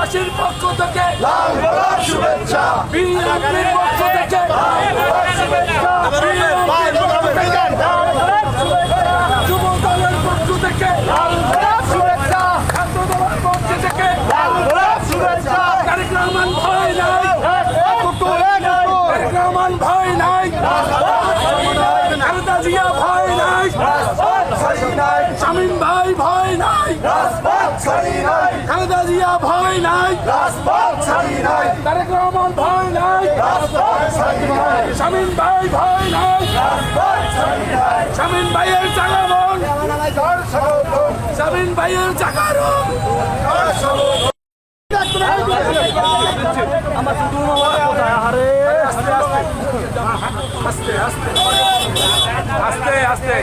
মোংলাবাসীর পক্ষ থেকে লাল গোলাপ শুভেচ্ছা। বিএনপির পক্ষ থেকে যুব দলের পক্ষ থেকে লাল গোলাপ শুভেচ্ছা। ছাত্র দলের পক্ষ থেকে লাল গোলাপ শুভেচ্ছা। তারেক রহমান ভয় নাই। তারেক রহমান ভয় নাই। খালেদা জিয়া ভয় নাই। রাজপথ ছাড়ি শামীম ভাই ভয় নাই। রাজপথ ছাড়ি নাই। খালেদা জিয়া ভয় নাই। রাজপথ ছাড়ি নাই। তারেক রহমান ভয় নাই। রাজপথ ছাড়ি নাই। শামীম ভাই ভয় নাই। রাজপথ ছাড়ি নাই। শামীম ভাইয়ের জাগামন জয় সর্বপ্রথম শামীম ভাইয়ের জাগারম জয় সর্বপ্রথম আস্তে আস্তে। আস্তে আস্তে।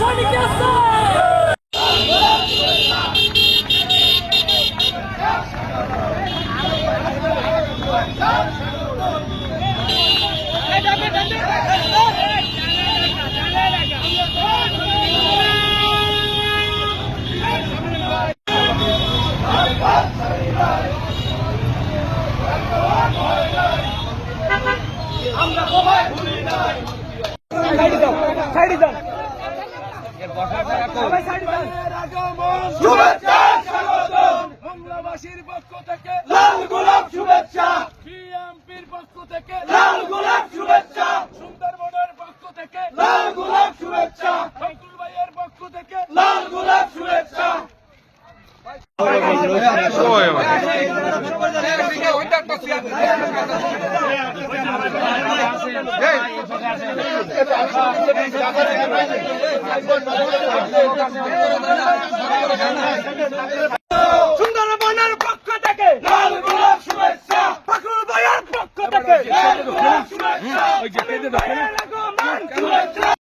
Sonic Star! আরও না, সামনে, আরও সামনে। আমি শুভেচ্ছা সুন্দরবনের পক্ষ থেকে পক্ষ থেকে